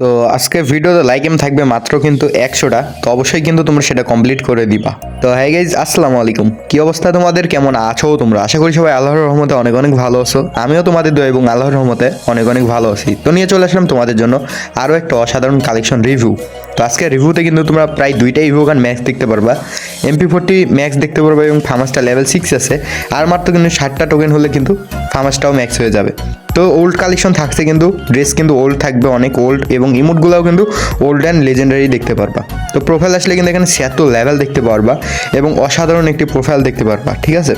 তো আজকে ভিডিওতে লাইক এম থাকবে মাত্র কিন্তু একশোটা, তো অবশ্যই কিন্তু তোমরা সেটা কমপ্লিট করে দিবা। তো হ্যাঁ গাইজ আসসালামু আলাইকুম। কি অবস্থা তোমাদের? কেমন আছো তোমরা? আশা করি সবাই আল্লাহর রহমতে অনেক অনেক ভালো আছো। আমিও তোমাদের দয়া এবং আল্লাহর রহমতে অনেক অনেক ভালো আছি। তো নিয়ে চলে আসলাম তোমাদের জন্য আরও একটা অসাধারণ কালেকশন রিভিউ তো আজকে রিভিউতে কিন্তু তোমরা প্রায় দুইটাই রিভিউ গান ম্যাক্স দেখতে পারবা। এমপি ফোরটি ম্যাক্স দেখতে পারবা এবং ফার্মাসটা লেভেল সিক্স আছে। আর মাত্র কিন্তু ষাটটা টোকেন হলে কিন্তু ফার্মাসটাও ম্যাক্স হয়ে যাবে। তো ওল্ড কালেকশন থাকছে কিন্তু ড্রেস কিন্তু ওল্ড থাকবে, অনেক ওল্ড এবং ইমোটগুলোও কিন্তু ওল্ড অ্যান্ড লেজেন্ডারি দেখতে পারবা। তো প্রোফাইল আসলে কিন্তু এখানে সেত লেভেল দেখতে পারবা এবং অসাধারণ একটি প্রোফাইল দেখতে পারবা, ঠিক আছে?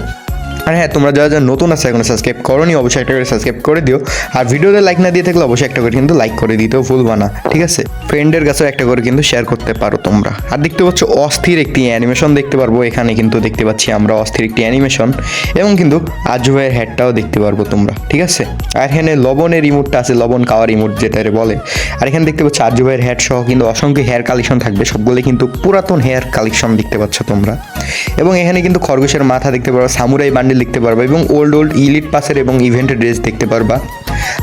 আর হ্যাঁ তোমরা যারা যারা নতুন আছে, এখনও সাবস্ক্রাইব করোনি, অবশ্যই একটা করে সাবস্ক্রাইব করে দিও। আর ভিডিওতে লাইক না দিয়ে থাকলে অবশ্যই একটা করে কিন্তু লাইক করে দিতেও ভুলবা না, ঠিক আছে? ফ্রেন্ডের কাছেও একটা করে কিন্তু শেয়ার করতে পারো তোমরা। আর দেখতে পাচ্ছ অস্থির একটি অ্যানিমেশন দেখতে পারব, এখানে কিন্তু দেখতে পাচ্ছি আমরা অস্থির একটি অ্যানিমেশন এবং কিন্তু আজু ভাইয়ের হেডটাও দেখতে পারব তোমরা, ঠিক আছে? আর এখানে লবণের রিমোটটা আছে, লবণ খাওয়ার রিমোট যেটা বলে। আর এখানে দেখতে পাচ্ছ আজু ভাইয়ের হেড সহ কিন্তু অসংখ্য হেয়ার কালেকশন থাকবে সবগুলো কিন্তু পুরাতন হেয়ার কালেকশন দেখতে পাচ্ছ তোমরা। এবং এখানে কিন্তু খরগোশের মাথা দেখতে পারবা সামুরাই বান্ডেল দেখতে পারবা এবং ওল্ড ওল্ড ইলিট পাসের এবং ইভেন্টের ড্রেস দেখতে পারবা।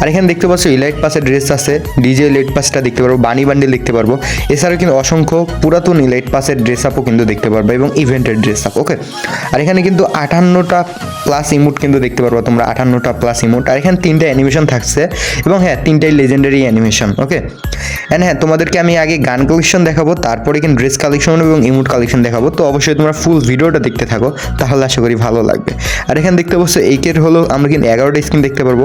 আর এখানে দেখতে পাচ্ছ ইলাইট পাসের ড্রেস আছে ডিজে ইলাইট পাসটা দেখতে পারব বানি বান্ডেল দেখতে পারব। এছাড়াও কিন্তু অসংখ্য পুরাতন ইলাইট পাসের ড্রেস আপও কিন্তু দেখতে পারব এবং ইভেন্টের ড্রেস আপ ওকে আর এখানে কিন্তু আটান্নটা প্লাস ইমোট কিন্তু দেখতে পারব তোমরা, আটান্নটা প্লাস ইমোট আর এখানে তিনটা অ্যানিমেশন থাকছে এবং হ্যাঁ তিনটাই লেজেন্ডারি অ্যানিমেশন ওকে অ্যান্ড হ্যাঁ তোমাদেরকে আমি আগে গান কালেকশন দেখাবো, তারপরে কিন্তু ড্রেস কালেকশন এবং ইমোট কালেকশন দেখাবো। তো অবশ্যই তোমরা ফুল ভিডিওটা দেখতে থাকো, তাহলে আশা করি ভালো লাগবে। আর এখানে দেখতে পাচ্ছ এইকের হলো, আমরা কিন্তু এগারোটা স্ক্রিন দেখতে পারব।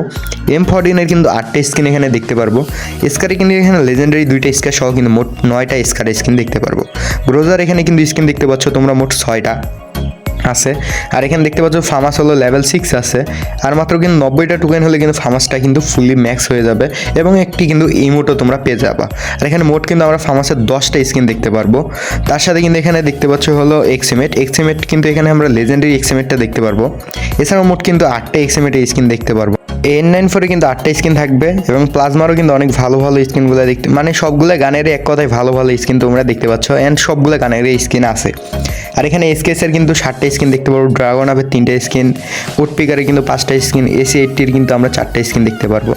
এম ফর্টিনের কিন্তু আটটা স্ক্রিন এখানে দেখতে পারব। স্কারে কিন্তু এখানে লেজেন্ডারি দুইটা স্কার সহ কিন্তু মোট নয়টা স্কার স্ক্রিন দেখতে পারব। ব্রোজার এখানে কিন্তু স্ক্রিন দেখতে পাচ্ছ তোমরা মোট ছয়টা আছে। আর এখানে দেখতে পাচ্ছ ফার্মাস হলো লেভেল সিক্স আছে। আর মাত্র কিন্তু নব্বইটা টোকেন হলে কিন্তু ফার্মাসটা কিন্তু ফুলি ম্যাক্স হয়ে যাবে এবং একটি কিন্তু ইমোটও তোমরা পেয়ে যাবা। আর এখানে মোট কিন্তু আমরা ফার্মাসের দশটা স্কিন দেখতে পারব। তার সাথে কিন্তু এখানে দেখতে পাচ্ছ হলো এক্সিমেট এক্সিমেট কিন্তু এখানে আমরা লেজেন্ডারি এক্সিমেটটা দেখতে পারব। এছাড়াও মোট কিন্তু আটটা এক্সিমেটের স্কিন দেখতে পারব। এন নাইন ফোরে কিন্তু আটটা স্কিন থাকবে এবং প্লাজমারও কিন্তু অনেক ভালো ভালো স্কিনগুলো দেখতে মানে সবগুলো গানেরই এক কথায় ভালো ভালো স্কিন তোমরা দেখতে পাচ্ছ অ্যান্ড সবগুলো গানেরই স্কিন আছে। আর এখানে এসকেসের কিন্তু সাতটা স্কিন দেখতে পারব ড্রাগন আপের তিনটে স্কিন উডপিকারের কিন্তু পাঁচটা স্কিন এসি এইটটির কিন্তু আমরা চারটা স্কিন দেখতে পারব।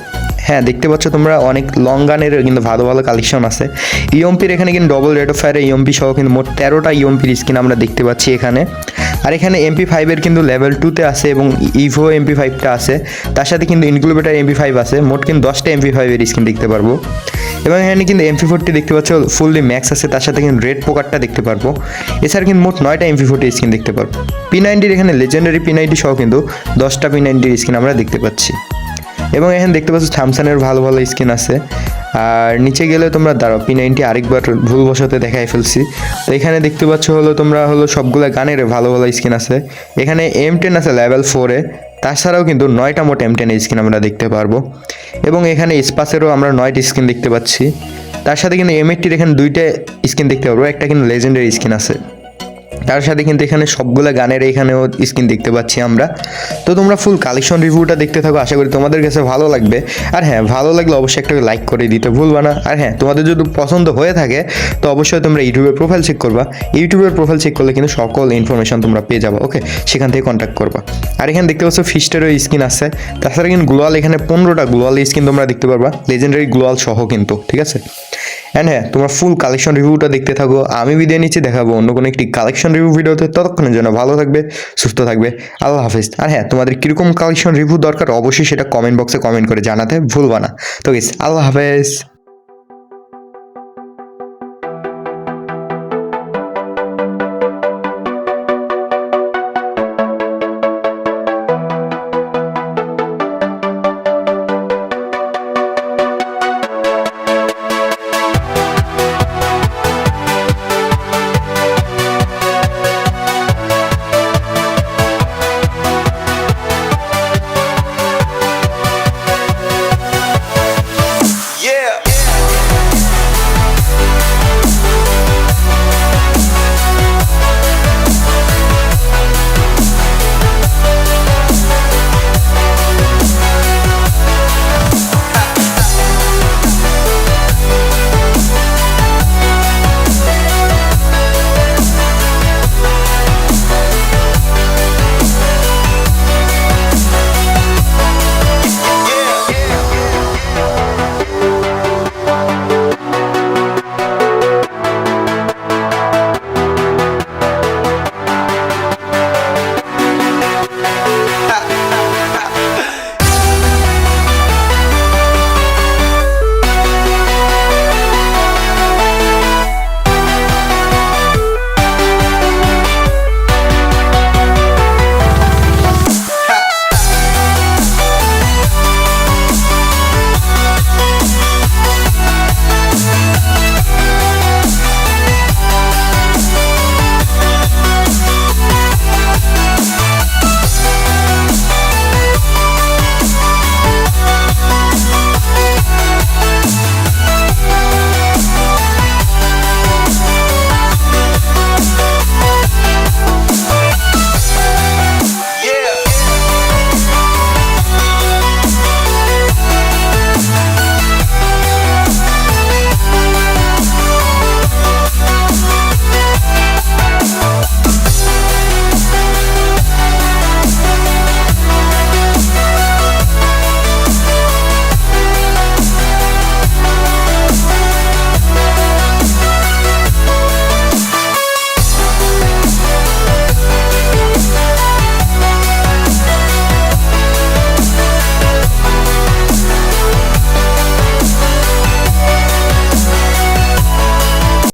হ্যাঁ দেখতে পাচ্ছ তোমরা অনেক লং গানের কিন্তু ভালো ভালো কালেকশন আছে। ইএমপির এখানে কিন্তু double rate of fire EMP সহ কিন্তু মোট তেরোটা ইএমপির স্কিন আমরা দেখতে পাচ্ছি এখানে। আর এখানে এমপি ফাইভের কিন্তু লেভেল টুতে আছে এবং ইভো এমপি ফাইভটা আছে। তার সাথে কিন্তু ইনক্লুবেটার এমপি ফাইভ আছে। মোট কিন্তু দশটা এমপি ফাইভের স্কিন দেখতে পারব। এবং এখানে কিন্তু এমপি ফোরটি দেখতে পাচ্ছ ফুললি ম্যাক্স আছে। তার সাথে কিন্তু রেড পোকারটা দেখতে পারব। এছাড়া কিন্তু মোট নয়টা এমপি ফোরটি স্কিন দেখতে পারব। পি নাইনটির এখানে লেজেন্ডারি পি নাইনটি সহ কিন্তু দশটা পি নাইনটির স্কিন আমরা দেখতে পাচ্ছি। এবং এখানে দেখতে পাচ্ছ থ্যামসানের ভালো ভালো স্কিন আছে। আর নিচে গেলে তোমরা দাঁড়াও পি নাইনটি আরেকবার ভুলবশতে দেখাই ফেলছি। তো এখানে দেখতে পাচ্ছ হলো তোমরা হলো সবগুলো গানের ভালো ভালো স্কিন আছে। এখানে এম টেন আছে লেভেল ফোরে তাছাড়াও কিন্তু নয়টা মোট এম টেনের স্কিন আমরা দেখতে পারব। এবং এখানে স্পাসেরও আমরা নয়টি স্কিন দেখতে পাচ্ছি। তার সাথে কিন্তু এম এইটটির এখানে দুইটা স্কিন দেখতে পারব, একটা কিন্তু লেজেন্ডারি স্কিন আছে। তার সাথে কিন্তু এখানে সবগুলো গানের এখানেও স্ক্রিন দেখতে পাচ্ছি আমরা। তো তোমরা ফুল কালেকশন রিভিউটা দেখতে থাকো, আশা করি তোমাদের কাছে ভালো লাগবে। আর হ্যাঁ ভালো লাগলে অবশ্যই একটা লাইক করে দিতে ভুলবা না। আর হ্যাঁ তোমাদের যদি পছন্দ হয়ে থাকে, তো অবশ্যই তোমরা ইউটিউবের প্রোফাইল চেক করবা। ইউটিউবের প্রোফাইল চেক করলে কিন্তু সকল ইনফরমেশন তোমরা পেয়ে যাবে ওকে সেখান থেকে কন্ট্যাক্ট করবা। আর এখানে দেখতে পাচ্ছ ফিস্টেরও স্কিন আছে। তাছাড়া কিন্তু গ্লোয়াল এখানে পনেরোটা গ্লোয়াল স্কিন তোমরা দেখতে পারবা। লেজেন্ডারি গ্লোয়াল সহ কিন্তু, ঠিক আছে? অ্যান্ড হ্যাঁ তোমার ফুল কালেকশন রিভিউটা দেখতে থাকো। আমি বিদায় নিচ্ছি, দেখাবো অন্য কোনো একটি কালেকশন রিভিউ ভিডিওতে। ততক্ষণের জন্য ভালো থাকবে, সুস্থ থাকবে। আল্লাহ হাফিজ। আর হ্যাঁ তোমাদের কীরকম কালেকশন রিভিউ দরকার, অবশ্যই সেটা কমেন্ট বক্সে কমেন্ট করে জানাতে ভুলবা না। তো গেস আল্লাহ হাফেজ।